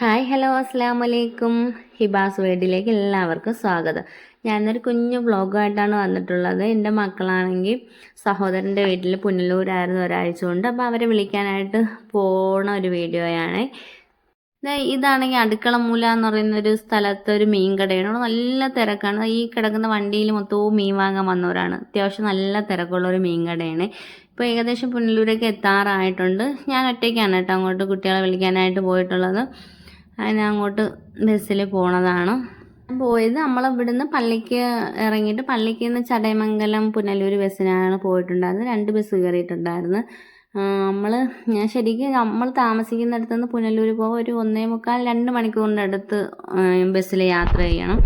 Hi hello അസ്സാം വലൈക്കും ഹിബാസ് വേഡിലേക്ക് എല്ലാവർക്കും സ്വാഗതം. ഞാനൊരു കുഞ്ഞു വ്ളോഗായിട്ടാണ് വന്നിട്ടുള്ളത്. എന്റെ മക്കളാണെങ്കിൽ സഹോദരന്റെ വീട്ടിൽ പുനലൂരായിരുന്നു ഒരാഴ്ച കൊണ്ട്. അപ്പോൾ അവരെ വിളിക്കാനായിട്ട് പോണ ഒരു വീഡിയോയാണ്. ഇതാണെങ്കിൽ അടുക്കള മൂല എന്ന് പറയുന്ന ഒരു സ്ഥലത്ത് ഒരു മീൻ കടയാണ്. നല്ല തിരക്കാണ്. ഈ കിടക്കുന്ന വണ്ടിയിൽ മൊത്തവും മീൻ വാങ്ങാൻ വന്നവരാണ്. അത്യാവശ്യം നല്ല തിരക്കുള്ള ഒരു മീൻ കടയാണ്. ഇപ്പോൾ ഏകദേശം പുനലൂരേക്ക് എത്താറായിട്ടുണ്ട്. ഞാൻ ഒറ്റയ്ക്കാണ് കേട്ടോ അങ്ങോട്ട് കുട്ടികളെ വിളിക്കാനായിട്ട് പോയിട്ടുള്ളത്. അതിന് അങ്ങോട്ട് ബസ്സിൽ പോണതാണ്. പോയത് നമ്മൾ ഇവിടുന്ന് പള്ളിക്ക് ഇറങ്ങിയിട്ട് പള്ളിക്ക് നിന്ന് ചടയമംഗലം പുനലൂർ ബസ്സിനാണ് പോയിട്ടുണ്ടായിരുന്നത്. രണ്ട് ബസ് കയറിയിട്ടുണ്ടായിരുന്നു. നമ്മൾ ഞാൻ ശരിക്കും നമ്മൾ താമസിക്കുന്നിടത്ത് നിന്ന് പുനലൂർ പോകാൻ ഒരു ഒന്നേ മുക്കാൽ രണ്ട് മണിക്കൂറിന്റെ അടുത്ത് ബസ്സിൽ യാത്ര ചെയ്യണം.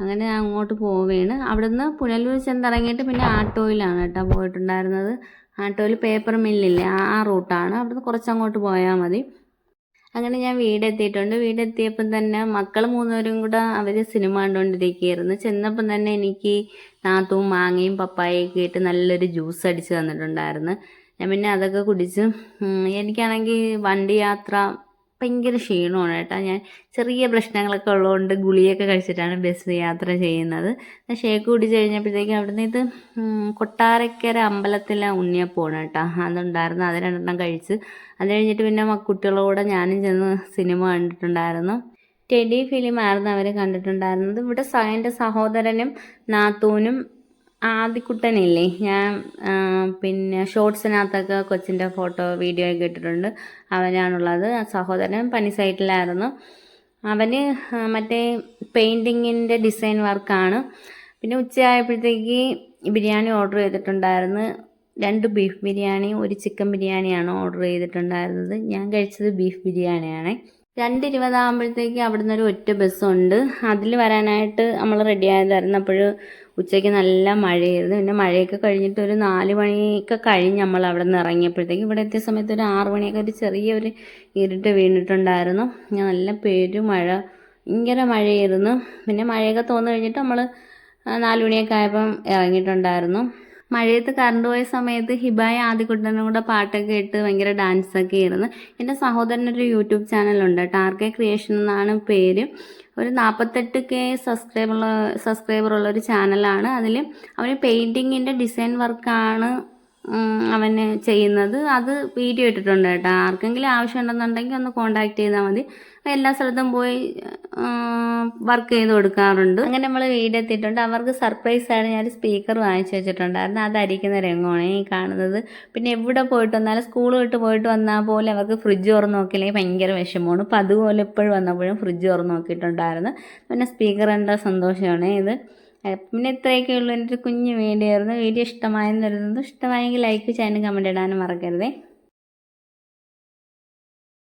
അങ്ങനെ അങ്ങോട്ട് പോവുകയാണ്. അവിടുന്ന് പുനലൂർ ചെന്നിറങ്ങിയിട്ട് പിന്നെ ആട്ടോയിലാണ് കേട്ടോ പോയിട്ടുണ്ടായിരുന്നത്. ആട്ടോയിൽ പേപ്പർ മില്ലില്ലേ ആ റൂട്ടാണ്. അവിടുന്ന് കുറച്ചങ്ങോട്ട് പോയാൽ മതി. അങ്ങനെ ഞാൻ വീടെത്തിയിട്ടുണ്ട്. വീടെത്തിയപ്പം തന്നെ മക്കൾ മൂന്നുപേരും കൂടെ അവർ സിനിമ കണ്ടുകൊണ്ടിരിക്കുകയായിരുന്നു ചെന്നപ്പം തന്നെ എനിക്ക് നാത്തും മാങ്ങയും പപ്പായൊക്കെ ഇട്ട് നല്ലൊരു ജ്യൂസ് അടിച്ച് തന്നിട്ടുണ്ടായിരുന്നു. ഞാൻ പിന്നെ അതൊക്കെ കുടിച്ച് എനിക്കാണെങ്കിൽ വണ്ടി യാത്ര ഭയങ്കര ക്ഷീണമാണ് കേട്ടോ. ഞാൻ ചെറിയ പ്രശ്നങ്ങളൊക്കെ ഉള്ളതുകൊണ്ട് ഗുളിയൊക്കെ കഴിച്ചിട്ടാണ് ബസ് യാത്ര ചെയ്യുന്നത്. ഷേക്ക് കുടിച്ച് കഴിഞ്ഞപ്പോഴത്തേക്കും അവിടുന്ന് ഇത് കൊട്ടാരക്കര അമ്പലത്തിലെ ഉണ്ണിയപ്പമാണ് കേട്ടോ. അതുണ്ടായിരുന്നു. അത് രണ്ടെണ്ണം കഴിച്ച്. അത് കഴിഞ്ഞിട്ട് പിന്നെ കുട്ടികളോടെ ഞാനും ചെന്ന് സിനിമ കണ്ടിട്ടുണ്ടായിരുന്നു. ടെഡി ഫിലിം ആയിരുന്നു അവർ കണ്ടിട്ടുണ്ടായിരുന്നത്. ഇവിടെ എന്റെ സഹോദരനും നാത്തൂനും ആദിക്കുട്ടനില്ലേ? ഞാൻ പിന്നെ ഷോർട്സിനകത്തൊക്കെ കൊച്ചിന്റെ ഫോട്ടോ വീഡിയോ ഒക്കെ ഇട്ടിട്ടുണ്ട്. അവനാണുള്ളത്. സഹോദരൻ പനി സൈറ്റിലായിരുന്നു. അവന് മറ്റേ പെയിന്റിങ്ങിന്റെ ഡിസൈൻ വർക്കാണ്. പിന്നെ ഉച്ചയായപ്പോഴത്തേക്ക് ബിരിയാണി ഓർഡർ ചെയ്തിട്ടുണ്ടായിരുന്നു. രണ്ട് ബീഫ് ബിരിയാണി ഒരു ചിക്കൻ ബിരിയാണിയാണ് ഓർഡർ ചെയ്തിട്ടുണ്ടായിരുന്നത്. ഞാൻ കഴിച്ചത് ബീഫ് ബിരിയാണിയാണ്. രണ്ട് ഇരുപതാകുമ്പോഴത്തേക്ക് അവിടുന്ന് ഒരു ഒറ്റ ബസ്സുണ്ട്. അതിൽ വരാനായിട്ട് നമ്മൾ റെഡി ആയതായിരുന്നു അപ്പോൾ ഉച്ചയ്ക്ക് നല്ല മഴയായിരുന്നു. പിന്നെ മഴയൊക്കെ കഴിഞ്ഞിട്ട് ഒരു നാല് മണിയൊക്കെ കഴിഞ്ഞ് നമ്മൾ അവിടെ നിന്ന് ഇറങ്ങിയപ്പോഴത്തേക്ക് ഇവിടെ എത്തിയ സമയത്ത് ഒരു ആറ് മണിയൊക്കെ ഒരു ചെറിയൊരു ഇരുട്ട് വീണിട്ടുണ്ടായിരുന്നു. നല്ല പെരുമഴ ഭയങ്കര മഴയായിരുന്നു. പിന്നെ മഴയൊക്കെ തോന്നു കഴിഞ്ഞിട്ട് നമ്മൾ നാല് മണിയൊക്കെ ആയപ്പം ഇറങ്ങിയിട്ടുണ്ടായിരുന്നു. മഴയത്ത് കറണ്ട് പോയ സമയത്ത് ഹിബായ ആദ്യക്കുട്ടനും കൂടെ പാട്ടൊക്കെ ഇട്ട് ഭയങ്കര ഡാൻസൊക്കെ ആയിരുന്നു. എന്റെ സഹോദരനൊരു യൂട്യൂബ് ചാനലുണ്ട് ടാർക്കെ ക്രിയേഷൻ എന്നാണ് പേര്. ഒരു നാൽപ്പത്തെട്ട് കെ സബ്സ്ക്രൈബറുള്ള സബ്സ്ക്രൈബറുള്ള ഒരു ചാനലാണ് അതിൽ അവന് പെയിന്റിങ്ങിന്റെ ഡിസൈൻ വർക്കാണ് അവന് ചെയ്യുന്നത്. അത് വീഡിയോ ഇട്ടിട്ടുണ്ട് കേട്ടോ. ആർക്കെങ്കിലും ആവശ്യം ഉണ്ടെന്നുണ്ടെങ്കിൽ ഒന്ന് കോണ്ടാക്ട് ചെയ്താൽ മതി. എല്ലാ സ്ഥലത്തും പോയി വർക്ക് ചെയ്ത് കൊടുക്കാറുണ്ട്. അങ്ങനെ നമ്മൾ വീഡിയോ എത്തിയിട്ടുണ്ട്. അവർക്ക് സർപ്രൈസ് ആയിട്ട് ഞാൻ സ്പീക്കർ വാങ്ങിച്ചു വെച്ചിട്ടുണ്ടായിരുന്നു. അതായിരിക്കുന്ന രംഗമാണ് ഈ കാണുന്നത്. പിന്നെ എവിടെ പോയിട്ട് വന്നാലും സ്കൂൾ വിട്ട് പോയിട്ട് വന്നാൽ പോലും അവർക്ക് ഫ്രിഡ്ജ് തുറന്ന് നോക്കിയില്ലെങ്കിൽ ഭയങ്കര വിഷമമാണ്. അപ്പം അതുപോലെ എപ്പോഴും വന്നപ്പോഴും ഫ്രിഡ്ജ് തുറന്ന് നോക്കിയിട്ടുണ്ടായിരുന്നു. പിന്നെ സ്പീക്കറിന്റെ സന്തോഷമാണ് ഇത്. പിന്നെ ഇത്രയൊക്കെ ഉള്ളൂ. എന്റെ ഒരു കുഞ്ഞു വീഡിയോ ആയിരുന്നു. വീഡിയോ ഇഷ്ടമായെന്ന് വരുന്നത് ഇഷ്ടമായെങ്കിൽ ലൈക്ക് ചെയ്യാനും കമന്റ് ഇടാനും മറക്കരുതേ.